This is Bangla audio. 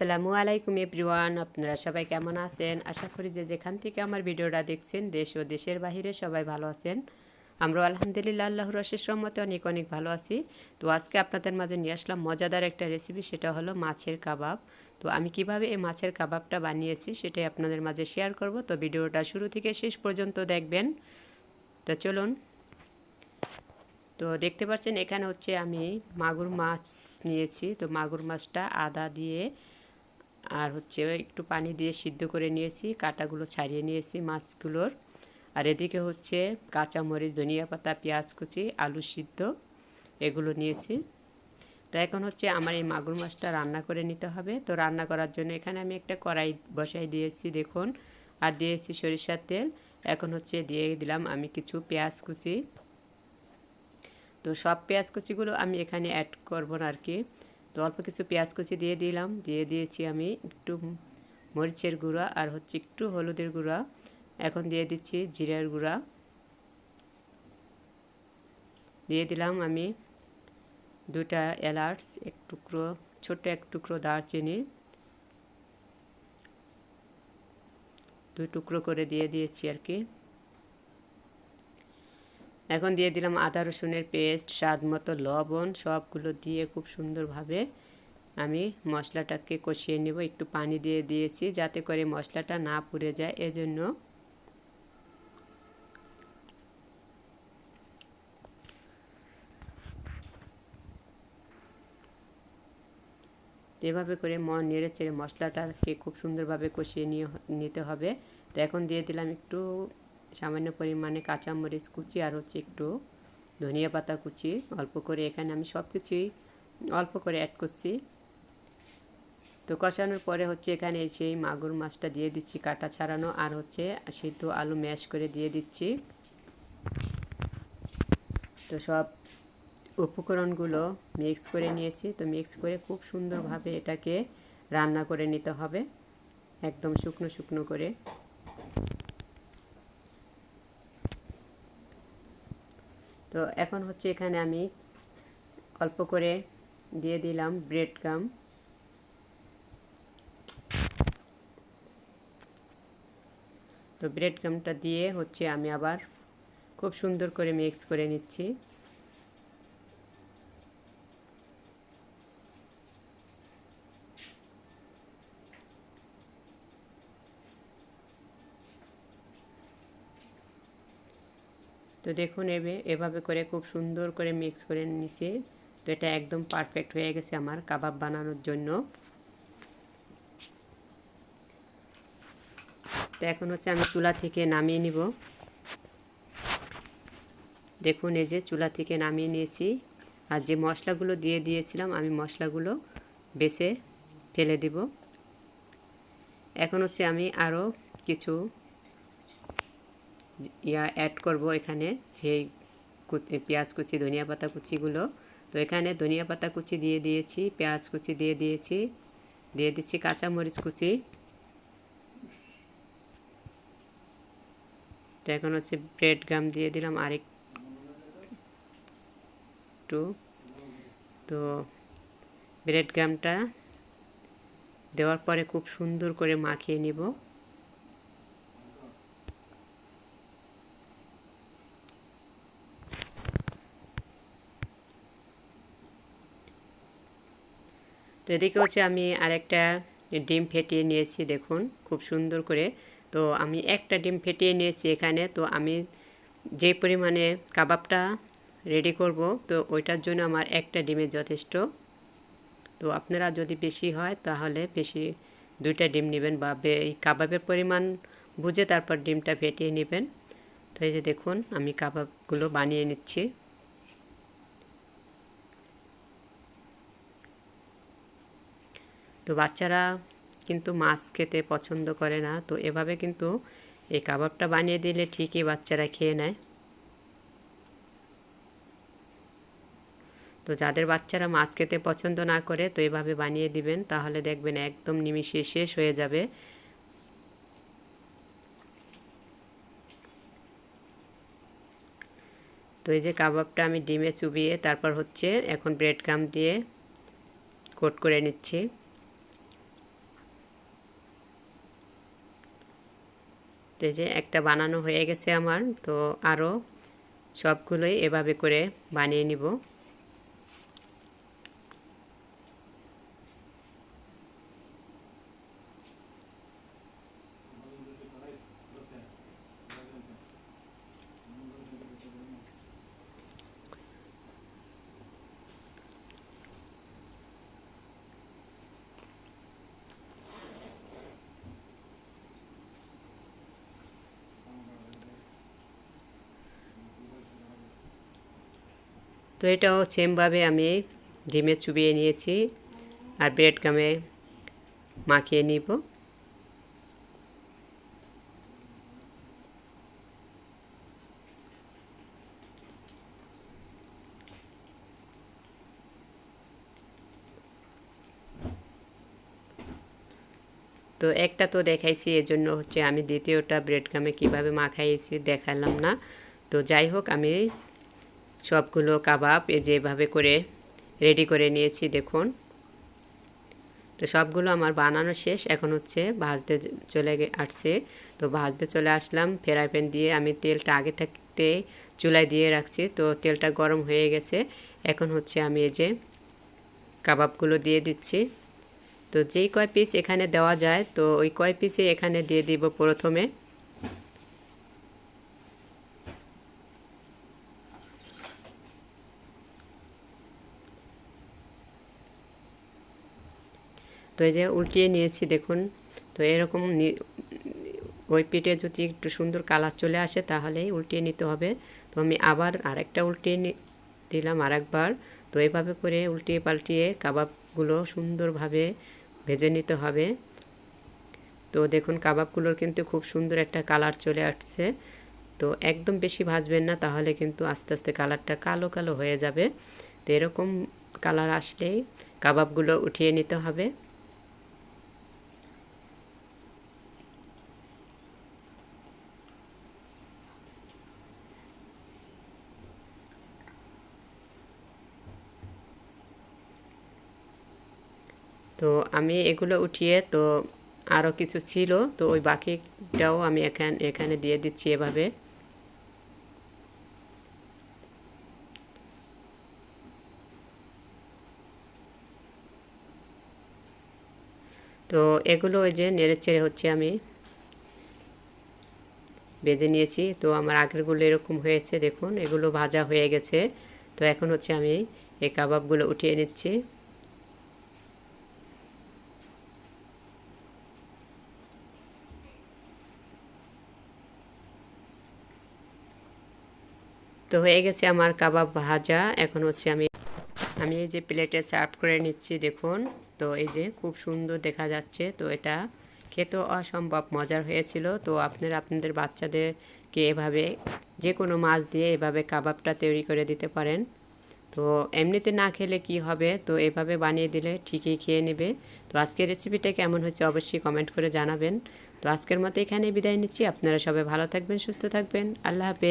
আসসালামু আলাইকুম এভরিওয়ান, আপনারা সবাই কেমন আছেন? আশা করি যে যেখান থেকে আমার ভিডিওটা দেখছেন, দেশ ও দেশের বাইরে সবাই ভালো আছেন। আমরা আলহামদুলিল্লাহ আল্লাহর অশেষ রহমতে অনেক অনেক ভালো আছি। তো আজকে আপনাদের মাঝে নিয়ে আসলাম মজাদার একটা রেসিপি সেটা হলো মাছের কাবাব। তো আমি কীভাবে এই মাছের কাবাবটা বানিয়েছি, সেটাই আপনাদের মাঝে শেয়ার করব। তো ভিডিওটা শুরু থেকে শেষ পর্যন্ত দেখবেন। তো চলুন। তো দেখতে পাচ্ছেন, এখানে হচ্ছে আমি মাগুর মাছ নিয়েছি। তো মাগুর মাছটা আদা দিয়ে আর হচ্ছে একটু পানি দিয়ে সিদ্ধ করে নিয়েছি, কাটাগুলো ছাড়িয়ে নিয়েছি মাছগুলোর। আর এদিকে হচ্ছে কাঁচামরিচ, ধনিয়া পাতা, পেঁয়াজ কুচি, আলু সিদ্ধ, এগুলো নিয়েছি। তো এখন হচ্ছে আমার এই মাগুর মাছটা রান্না করে নিতে হবে। তো রান্না করার জন্য এখানে আমি একটা কড়াই বসাই দিয়েছি, দেখুন। আর দিয়েছি সরিষার তেল। এখন হচ্ছে দিয়ে দিলাম আমি কিছু পেঁয়াজ কুচি। তো সব পেঁয়াজ কুচিগুলো আমি এখানে অ্যাড করব না আর কি। তো অল্প কিছু পেঁয়াজ কুচি দিয়ে দিলাম। দিয়ে দিয়েছি আমি একটু মরিচের গুঁড়া আর হচ্ছে একটু হলুদের গুঁড়া। এখন দিয়ে দিচ্ছি জিরার গুঁড়া। দিয়ে দিলাম আমি দুটা এলাচ, এক টুকরো, ছোট্ট এক টুকরো দারচিনি। দুই টুকরো করে দিয়ে দিয়েছি আর কি। এখন দিয়ে দিলাম আদা, রসুনের পেস্ট, স্বাদ মতো লবণ, সবগুলো দিয়ে খুব সুন্দরভাবে আমি মশলাটাকে কষিয়ে নেব। একটু পানি দিয়ে দিয়েছি যাতে করে মশলাটা না পুড়ে যায়। এজন্য এভাবে করে ম নেড়ে চেড়ে মশলাটাকে খুব সুন্দরভাবে কষিয়ে নিয়ে নিতে হবে। তো এখন দিয়ে দিলাম একটু সামান্য পরিমাণে কাঁচামরিচ কুচি আর হচ্ছে একটু ধনিয়া পাতা কুচি অল্প করে এখানে আমি সব কিছুই অল্প করে অ্যাড করছি। তো কষানোর পরে হচ্ছে এখানে সেই মাগুর মাছটা দিয়ে দিচ্ছি কাটা ছাড়ানো আর হচ্ছে সিদ্ধ আলু ম্যাশ করে দিয়ে দিচ্ছি। তো সব উপকরণগুলো মিক্স করে নিয়েছি। তো মিক্স করে খুব সুন্দরভাবে এটাকে রান্না করে নিতে হবে। একদম শুকনো শুকনো করে। তো এখন হচ্ছে এখানে আমি অল্প করে দিয়ে দিলাম ব্রেড গাম তো ব্রেড গামটা দিয়ে হচ্ছে আমি আবার খুব সুন্দর করে মিক্স করে নিচ্ছি। তো দেখুন এবে, এভাবে করে খুব সুন্দর করে মিক্স করে নিচ্ছি তো এটা একদম পারফেক্ট হয়ে গেছে আমার কাবাব বানানোর জন্য। তো এখন হচ্ছে আমি চুলা থেকে নামিয়ে নিব। দেখুন এই যে চুলা থেকে নামিয়ে নিয়েছি। আর যে মশলাগুলো দিয়ে দিয়েছিলাম, আমি মশলাগুলো বেছে ফেলে দিব। এখন হচ্ছে আমি আরও কিছু ইয়া অ্যাড করব এখানে সেই পেঁয়াজ কুচি, ধনিয়া পাতা কুচিগুলো। তো এখানে ধনিয়া পাতা কুচি দিয়ে দিয়েছি, পেঁয়াজ কুচি দিয়ে দিয়েছি, দিয়ে দিচ্ছি কাঁচামরিচ কুচি। তো এখন হচ্ছে ব্রেড গাম দিয়ে দিলাম আরেকটু। তো ব্রেড গামটা দেওয়ার পরে খুব সুন্দর করে মাখিয়ে নিব। তো এদিকে হচ্ছে আমি আরেকটা ডিম ফেটিয়ে নিয়েছি, দেখুন, খুব সুন্দর করে। তো আমি একটা ডিম ফেটিয়ে নিয়েছি এখানে, তো আমি যে পরিমাণে কাবাবটা রেডি করব, তো ওইটার জন্য আমার একটা ডিমের যথেষ্ট। তো আপনারা যদি বেশি হয়, তাহলে বেশি দুইটা ডিম নেবেন বা এই কাবাবের পরিমাণ বুঝে তারপর ডিমটা ফেটিয়ে নেবেন। তো এই যে দেখুন, আমি কাবাবগুলো বানিয়ে নিচ্ছি। তো বাচ্চারা কিন্তু মাছ খেতে পছন্দ করে না, তো এভাবে কিন্তু এই কাবাবটা বানিয়ে দিলে ঠিকই বাচ্চারা খেয়ে নেয়। তো যাদের বাচ্চারা মাছ খেতে পছন্দ না করে, তো এভাবে বানিয়ে দিবেন, তাহলে দেখবেন একদম নিমিশে শেষ হয়ে যাবে। তো এই যে কাবাবটা আমি ডিমে চুবিয়ে, তারপর হচ্ছে এখন ব্রেড গাম দিয়ে কোট করে নিচ্ছি। তো যে একটা বানানো হয়ে গেছে আমার তো আরও সবগুলোই এভাবে করে বানিয়ে নিব। তো এটাও সেমভাবে আমি ডিমে চুবিয়ে নিয়েছি আর ব্রেড গামে মাখিয়ে নিব। তো একটা তো দেখাইছি, এজন্য হচ্ছে আমি দ্বিতীয়টা ব্রেড গামে কীভাবে মাখাইছি দেখালাম না। তো যাই হোক, আমি সবগুলো কাবাব এ যেভাবে করে রেডি করে নিয়েছি, দেখুন। তো সবগুলো আমার বানানো শেষ, এখন হচ্ছে ভাজতে চলে আসছে। তো ভাজতে চলে আসলাম, ফ্রাই প্যান দিয়ে আমি তেলটা আগে থাকতে চুলায় দিয়ে রাখছি, তো তেলটা গরম হয়ে গেছে। এখন হচ্ছে আমি এই যে কাবাবগুলো দিয়ে দিচ্ছি। তো যেই কয় পিস এখানে দেওয়া যায়, তো ওই কয় পিসে এখানে দিয়ে দিব প্রথমে। তো এই যে উল্টিয়ে নিয়েছি, দেখুন। তো এরকম ওই পিঠে যদি একটু সুন্দর কালার চলে আসে, তাহলেই উল্টিয়ে নিতে হবে। তো আমি আবার আরেকটা উল্টিয়ে দিলাম আরেকবার। তো এইভাবে করে উল্টিয়ে পাল্টিয়ে কাবাবগুলো সুন্দরভাবে ভেজে নিতে হবে। তো দেখুন, কাবাবগুলোর কিন্তু খুব সুন্দর একটা কালার চলে আসছে। তো একদম বেশি ভাজবেন না, তাহলে কিন্তু আস্তে আস্তে কালারটা কালো কালো হয়ে যাবে। তো এরকম কালার আসলেই কাবাবগুলো উঠিয়ে নিতে হবে তো আমি এগুলো উঠিয়ে তো আরও কিছু ছিল, তো ওই বাকিটাও আমি এখান, এখানে দিয়ে দিচ্ছি এভাবে। তো এগুলো ওই যে নেড়ে চেড়ে হচ্ছে আমি বেজে নিয়েছি। তো আমার আগেরগুলো এরকম হয়েছে, দেখুন, এগুলো ভাজা হয়ে গেছে। তো এখন হচ্ছে আমি এই কাবাবগুলো উঠিয়ে নিচ্ছি। তো হয়ে গেছে আমার কাবাব ভাজা। এখন হচ্ছে আমি আমি এই যে প্লেটে সার্ভ করে নিচ্ছি, দেখুন। তো এই যে খুব সুন্দর দেখা যাচ্ছে, তো এটা খেতে অসম্ভব মজার হয়েছিল। তো আপনারা, আপনাদের বাচ্চাদেরকে এভাবে যে কোনো মাছ দিয়ে এভাবে কাবাবটা তৈরি করে দিতে পারেন। তো এমনিতে না খেলে কি হবে? তো এভাবে বানিয়ে দিলে ঠিকই খেয়ে নেবে। তো আজকের রেসিপিটা কেমন হচ্ছে অবশ্যই কমেন্ট করে জানাবেন। তো আজকের মতো এখানে বিদায় নিচ্ছি। আপনারা সবাই ভালো থাকবেন, সুস্থ থাকবেন। আল্লাহ হাফেজ।